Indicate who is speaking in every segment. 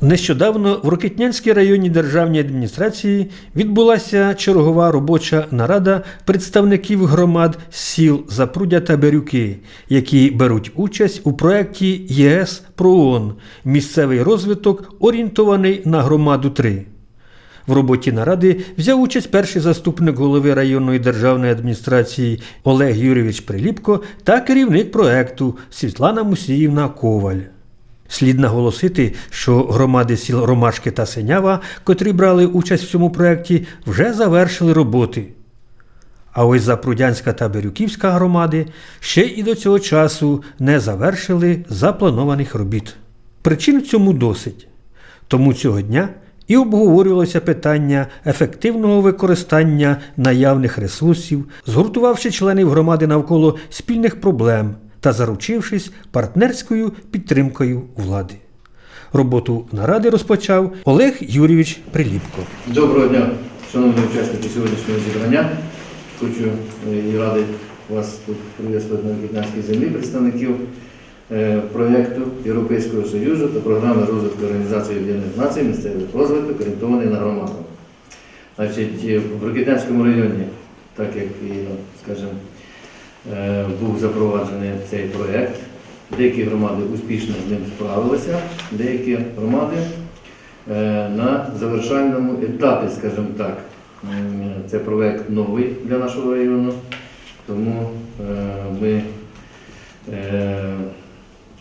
Speaker 1: Нещодавно в Рокитнянській районній державній адміністрації відбулася чергова робоча нарада представників громад сіл Запрудя та Берюки, які беруть участь у проєкті ЄС ПРООН Місцевий розвиток орієнтований на громаду 3. В роботі наради взяв участь перший заступник голови районної державної адміністрації Олег Юрійович Приліпко та керівник проекту Світлана Мусіївна Коваль. Слід наголосити, що громади сіл Ромашки та Синява, котрі брали участь в цьому проєкті, вже завершили роботи. А ось Запрудянська та Бирюківська громади ще і до цього часу не завершили запланованих робіт. Причин в цьому досить. Тому цього дня і обговорювалося питання ефективного використання наявних ресурсів, згуртувавши членів громади навколо спільних проблем та заручившись партнерською підтримкою влади. Роботу наради розпочав Олег Юрійович Приліпко.
Speaker 2: Доброго дня, шановні учасники сьогоднішнього зібрання. Хочу е, і радий вас тут привітати на В'єтнамській землі представників проєкту Європейського Союзу та програми розвитку Організації Об'єднаних Націй місцевих розвиток орієнтований на громаду. Значить, е, в Рокітянському районі, так як і, скажімо, е, був запроваджений цей проєкт, деякі громади успішно з ним справилися, деякі громади е, на завершальному етапі, скажімо так. Це проект новий для нашого району, тому е, ми е,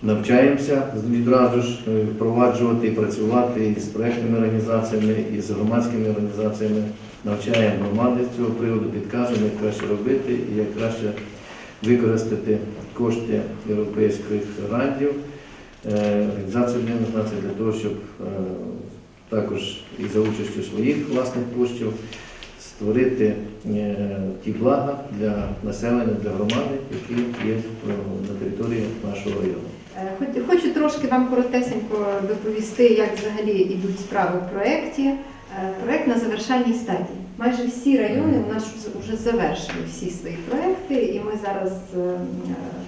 Speaker 2: навчаємося відразу ж е, впроваджувати і працювати і з проектними організаціями, і з громадськими організаціями. Навчаємо громади з цього приводу, підказуємо, як краще робити і як краще використати кошти європейських грантів, е, Організації Об'єднаних Націй для того, щоб е, також і за участю своїх власних коштів створити ті блага для населення, для громади, які є на території нашого району.
Speaker 3: Е, Хочу трошки вам коротесенько доповісти, як взагалі йдуть справи в проєкті. Е, Проєкт на завершальній стадії. Майже всі райони у нас вже- завершили всі свої проєкти, і ми зараз е,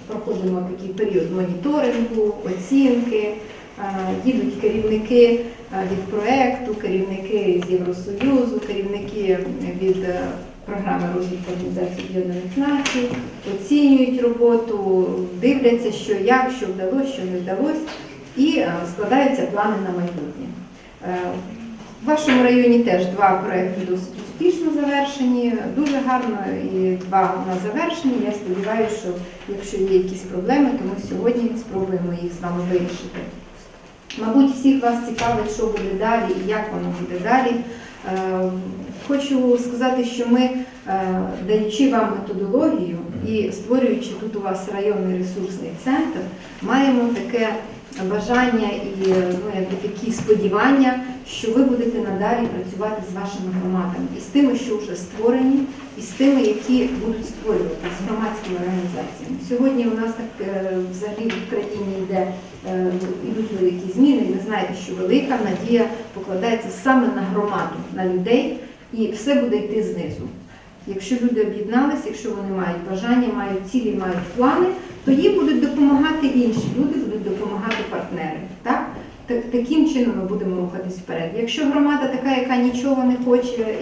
Speaker 3: проходимо такий період моніторингу, оцінки. Їдуть керівники від проєкту, керівники з Євросоюзу, керівники від програми розвитку Організації Об'єднаних Націй, оцінюють роботу, дивляться, що як, що вдалося, що не вдалося, і е, складаються плани на майбутнє. Е, В вашому районі теж два проекти досить успішно завершені, дуже гарно і два на завершенні. Я сподіваюся, що якщо є якісь проблеми, то ми сьогодні спробуємо їх з вами вирішити. Мабуть, всіх вас цікавить, що буде далі і як воно буде далі. Е, Хочу сказати, що ми, е, даючи вам методологію і створюючи тут у вас районний ресурсний центр, маємо таке бажання і ну, такі сподівання, що ви будете надалі працювати з вашими громадами і з тими, що вже створені, і з тими, які будуть створювати з громадськими організаціями. Сьогодні у нас так е, взагалі в країні йде е, йдуть великі зміни, ви знаєте, що велика надія покладається саме на громаду, на людей, і все буде йти знизу. Якщо люди об'єдналися, якщо вони мають бажання, мають цілі, мають плани, то їм будуть допомагати інші люди, будуть допомагати партнери. Так? Так- Таким чином ми будемо рухатись вперед. Якщо громада така, яка нічого не хоче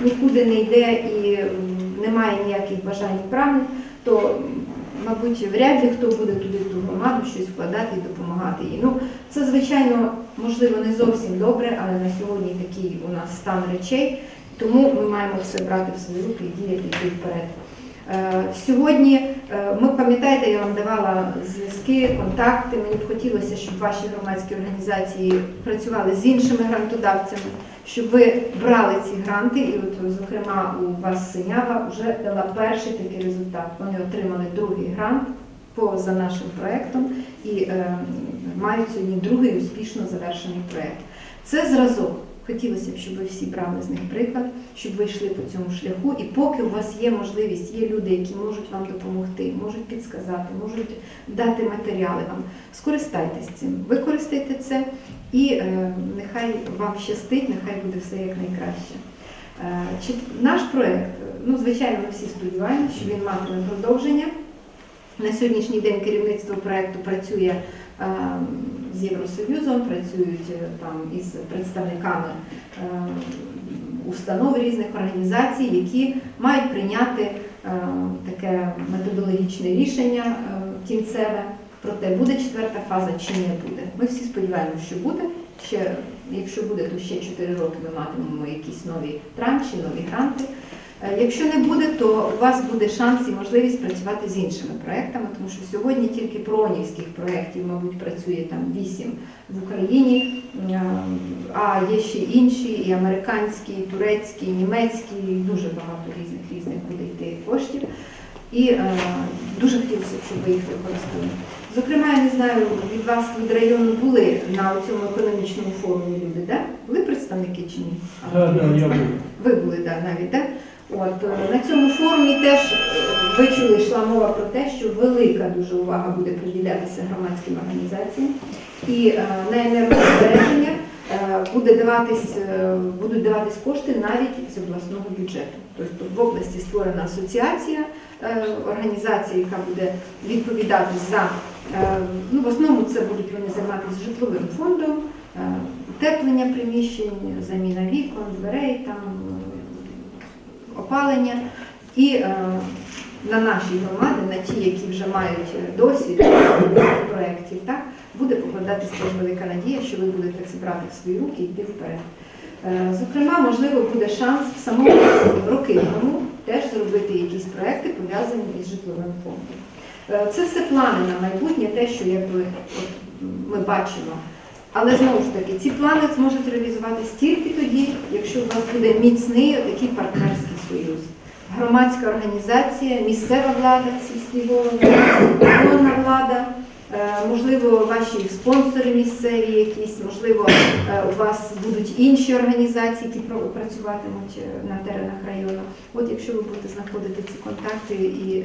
Speaker 3: і нікуди не йде, і не має ніяких бажань і прагнень, то мабуть, вряд ли хто буде туди в ту громаду щось вкладати і допомагати їй. Ну, це, звичайно, можливо, не зовсім добре, але на сьогодні такий у нас стан речей, тому ми маємо все брати в свої руки і діяти йти вперед. Е, Сьогодні, е, ми пам'ятаєте, я вам давала зв'язки, контакти. Мені б хотілося, щоб ваші громадські організації працювали з іншими грантодавцями, щоб ви брали ці гранти, і от, зокрема, у вас Синява вже дала перший такий результат. Вони отримали другий грант поза нашим проєктом і е, мають сьогодні другий успішно завершений проєкт. Це зразок. Хотілося б, щоб ви всі брали з них приклад, щоб ви йшли по цьому шляху. І поки у вас є можливість, є люди, які можуть вам допомогти, можуть підсказати, можуть дати матеріали вам, скористайтесь цим, використайте це і е, нехай вам щастить, нехай буде все як найкраще. Е, чи наш проект, ну звичайно, ми всі сподіваємося, що він матиме продовження. На сьогоднішній день керівництво проекту працює з Євросоюзом, працюють е, там із представниками е, установ різних організацій, які мають прийняти е, таке методологічне рішення е, кінцеве про те, буде четверта фаза чи не буде. Ми всі сподіваємося, що буде. Ще, якщо буде, то ще 4 роки ми матимемо якісь нові транші, нові гранти. Е, Якщо не буде, то у вас буде шанс і можливість працювати з іншими проектами, тому що сьогодні тільки пронівських проєктів, мабуть, працює там 8 в Україні, е, а є ще інші, і американські, і турецькі, і німецькі, і дуже багато різних різних буде йти коштів. І е, дуже хотілося, щоб ви їх використали. Зокрема, я не знаю, від вас від району були на цьому економічному форумі люди, да? Були представники чи ні?
Speaker 4: Так, так, я був.
Speaker 3: Ви були да, навіть, так? От, е, на цьому форумі теж е, ви чули, йшла мова про те, що велика дуже увага буде приділятися громадським організаціям. І е, на енергозбереження буде даватись, будуть даватись кошти навіть з обласного бюджету. Тобто в області створена асоціація, організація, яка буде відповідати за, ну в основному це будуть вони займатися житловим фондом, утеплення приміщень, заміна вікон, дверей, там, опалення. І е, на наші громади, на ті, які вже мають е, досвід проєктів, так, буде покладатися теж велика надія, що ви будете це брати в свої руки і йти вперед. Е, Зокрема, можливо, буде шанс в самому роки тому теж зробити якісь проекти, пов'язані із житловим фондом. Е, Це все плани на майбутнє, те, що якби, от, ми бачимо. Але знову ж таки, ці плани зможуть реалізуватися тільки тоді, якщо у вас буде міцний такий партнерський союз. Громадська організація, місцева влада, сільські голови, районна влада, е, можливо, ваші спонсори місцеві якісь, можливо, е, у вас будуть інші організації, які працюватимуть е, на теренах району. От якщо ви будете знаходити ці контакти і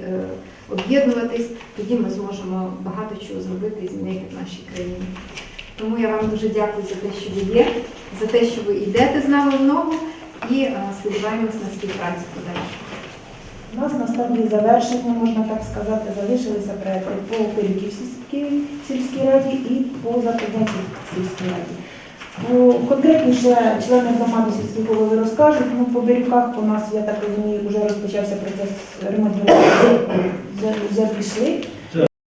Speaker 3: об'єднуватись, тоді ми зможемо багато чого зробити і змінити в нашій країні. Тому я вам дуже дякую за те, що ви є, за те, що ви йдете з нами в ногу і е, сподіваємось на співпрацю подальшу.
Speaker 5: У нас на стадії завершення, можна так сказати, залишилися проекти по Пиріківській сільській раді і по Западнянській сільській раді. Конкретніше члени громади сільські голови розкажуть. Ну, по Бірюках у нас, я так розумію, вже розпочався процес ремонту вже пішли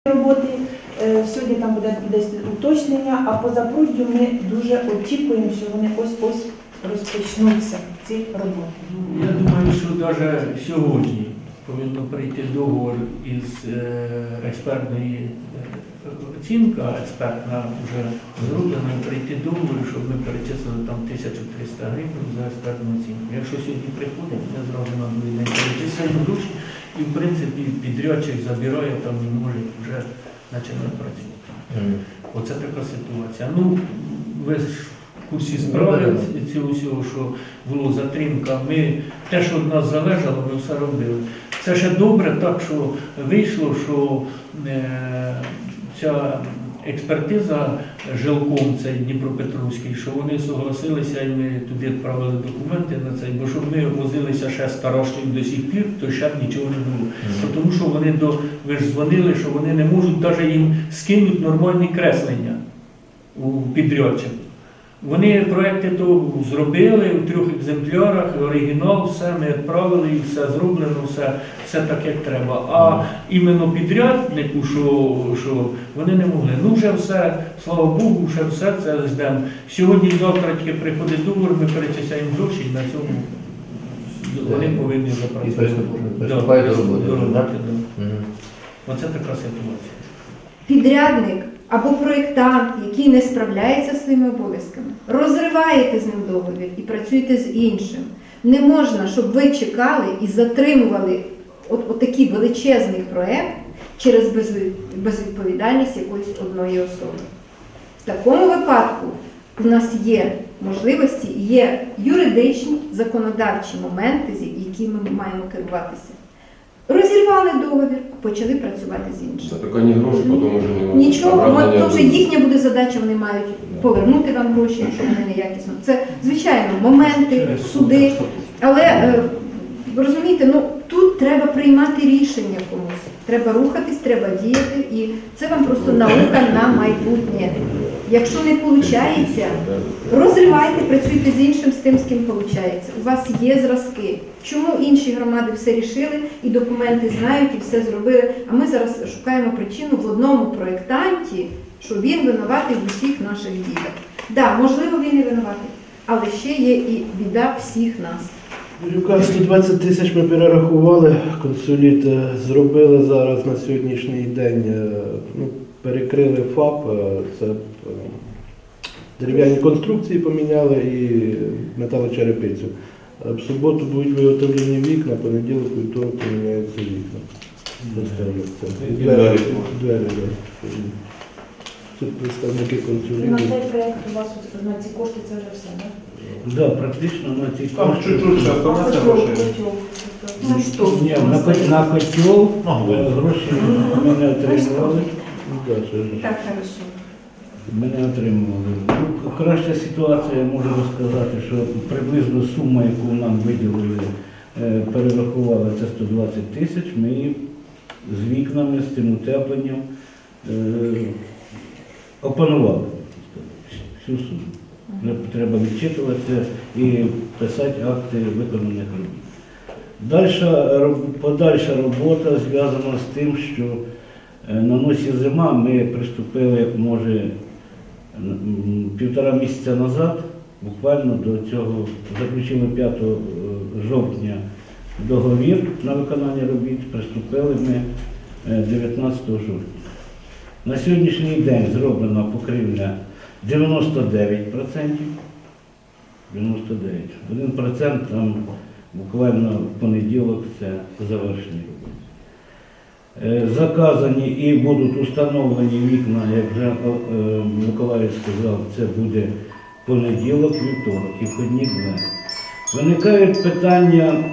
Speaker 5: роботи. Е, Сьогодні там буде десь уточнення, а по Запруддю ми дуже очікуємо, що вони ось-ось розпочнуться ці роботи.
Speaker 4: Я думаю, що навіть сьогодні повинно прийти договор із е, експертної е, оцінка, експертна вже зроблена, і прийти договор, щоб ми перечислили там 1300 гривень за експертну оцінку. Якщо сьогодні приходить, ми зразу на другий день гроші, і в принципі підрядчик забирає там і може вже починати працювати. Оце така ситуація. Ну, ви ж курсі справи цього всього, що було затримка. Ми те, що від нас залежало, ми все робили. Це ще добре, так що вийшло, що е, ця експертиза жилком, цей Дніпропетровський, що вони согласилися і ми туди відправили документи на цей, бо щоб ми возилися ще староштів до сих пір, то ще б нічого не було. Тому що вони до ви ж дзвонили, що вони не можуть навіть їм скинути нормальні креслення у підрядчику. Вони проекти то зробили в трьох екземплярах, оригінал, все ми відправили, і все зроблено, все, все так, як треба. А іменно підряднику, що, що вони не могли. Ну вже все, слава Богу, вже все це ждемо. Сьогодні, завтра тільки приходить договор, ми перечисляємо гроші і на цьому вони повинні запрацювати.
Speaker 2: приступ- приступають до роботи.
Speaker 4: Оце така ситуація.
Speaker 3: підрядник або проєктант, який не справляється зі своїми обов'язками, розриваєте з ним договір і працюєте з іншим. Не можна, щоб ви чекали і затримували от, от такий величезний проєкт через безвідповідальність якоїсь одної особи. В такому випадку у нас є можливості, є юридичні законодавчі моменти, з якими ми маємо керуватися. Розірвали договір, почали працювати з іншим.
Speaker 6: За такі гроші потім вже не
Speaker 3: Нічого, от, то вже їхня буде задача, вони мають повернути вам гроші, якщо вони неякісно. Це, звичайно, моменти, суди. Але е, розумієте, ну тут треба приймати рішення комусь. Треба рухатись, треба діяти, і це вам просто наука на майбутнє. Якщо не виходить, розривайте, працюйте з іншим, з тим, з ким виходить. У вас є зразки. Чому інші громади все рішили і документи знають, і все зробили? А ми зараз шукаємо причину в одному проєктанті, що він винуватий в усіх наших дітях. Так, да, можливо, він і винуватий, але ще є і біда всіх нас.
Speaker 7: Люка 120 тисяч ми перерахували, консолід е, зробили зараз на сьогоднішній день, е, ну, перекрили ФАП, е, це е, дерев'яні конструкції поміняли і металочерепицю. В суботу будуть виготовлені вікна, понеділок, вівторок поміняються вікна. Двері,
Speaker 6: двері.
Speaker 7: представники
Speaker 5: На цей проєкт у вас на ці кошти це вже все, так?
Speaker 8: Да, практично на ці
Speaker 6: Там
Speaker 8: кошти.
Speaker 6: чуть-чуть оставаться грошей.
Speaker 3: Ну що?
Speaker 8: Ні, на, ко- котел е, гроші ми не отримували.
Speaker 7: Ну, да, це ж.
Speaker 3: Так, хорошо.
Speaker 8: Ми не отримували. Ну, краща ситуація, можу розказати, що приблизно сума, яку нам виділили, е, перерахували, це 120 тисяч. Ми її з вікнами, з цим утепленням е, опанували всю суму. Не Треба відчитуватися і писати акти виконаних робіт. Дальша, роб- подальша робота зв'язана з тим, що на носі зима ми приступили, може, півтора місяця назад, буквально до цього, заключили 5 е, жовтня договір на виконання робіт, приступили ми е, 19 жовтня. На сьогоднішній день зроблена покрівля 99%. 99. 1% там буквально в понеділок це завершені роботи. Е, Заказані і будуть установлені вікна, як вже е, Миколаїв сказав, це буде понеділок, вівторок і входні двері. Виникають питання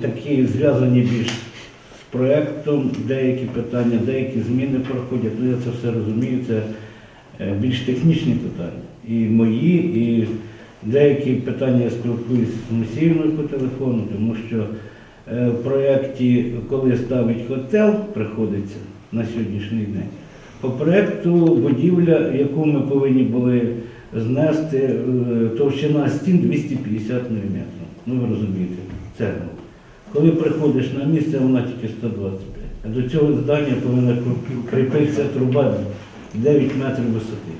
Speaker 8: такі зв'язані більш з проєктом, деякі питання, деякі зміни проходять. Ну, я це все розумію, це е, більш технічні питання. І мої, і деякі питання я спілкуюся з Мусіївною по телефону, тому що в проєкті, коли ставить готел, приходиться на сьогоднішній день. По проєкту будівля, яку ми повинні були знести, е, товщина стін 250 мм. Ну ви розумієте, це. Коли приходиш на місце, вона тільки 125. А до цього здання повинна кріпитися труба 9 метрів висоти.